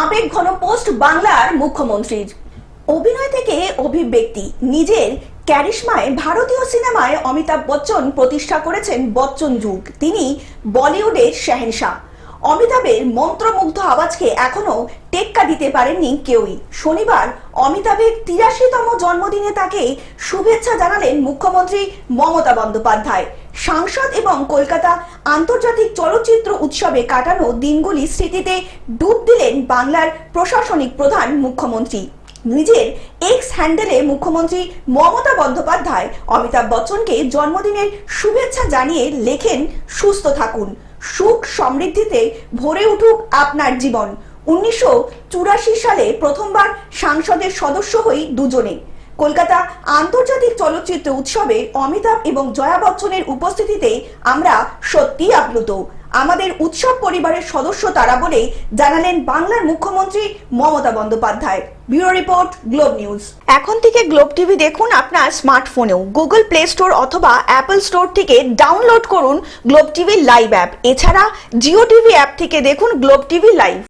আবেগ ঘন পোস্ট বাংলার মুখ্যমন্ত্রীর। অভিনয় থেকে অভিব্যক্তি, নিজের ক্যারিশমায় ভারতীয় সিনেমায় অমিতাভ বচ্চন প্রতিষ্ঠা করেছেন বচ্চন যুগ। তিনি বলিউডের শাহেনশাহ অমিতাভের মন্ত্রমুগ্ধ আওয়াজকে এখনও টেক্কা দিতে পারেননি কেউই। শনিবার অমিতাভের তিরাশিতম জন্মদিনে তাকে শুভেচ্ছা জানালেন মুখ্যমন্ত্রী মমতা বন্দ্যোপাধ্যায়। সাংসদ এবং কলকাতা আন্তর্জাতিক চলচ্চিত্র উৎসবে কাটানো দিনগুলি স্মৃতিতে ডুব দিলেন বাংলার প্রশাসনিক প্রধান মুখ্যমন্ত্রী। নিজের এক্স হ্যান্ডেলে মুখ্যমন্ত্রী মমতা বন্দ্যোপাধ্যায় অমিতাভ বচ্চনকে জন্মদিনের শুভেচ্ছা জানিয়ে লেখেন, সুস্থ থাকুন। সুখ সমৃদ্ধিতে ভরে উঠুক আপনার জীবন। উনিশশো চুরাশি সালে প্রথমবার সাংসদের সদস্য হই দুজনে। কলকাতা আন্তর্জাতিক চলচ্চিত্র উৎসবে অমিতাভ এবং জয়া বচ্চনের উপস্থিতিতে আমরা সত্যি আপ্লুত। আমাদের উৎসব পরিবারের সদস্য তারা বলে জানালেন বাংলার মুখ্যমন্ত্রী Mamata Bandyopadhyay. Bureau report, Globe News. এখন থেকে গ্লোব টিভি দেখুন আপনার স্মার্টফোনেও। গুগল প্লে স্টোর অথবা অ্যাপল স্টোর থেকে ডাউনলোড করুন গ্লোব টিভি লাইভ অ্যাপ। এছাড়া জিও টিভি অ্যাপ থেকে দেখুন গ্লোব টিভি লাইভ।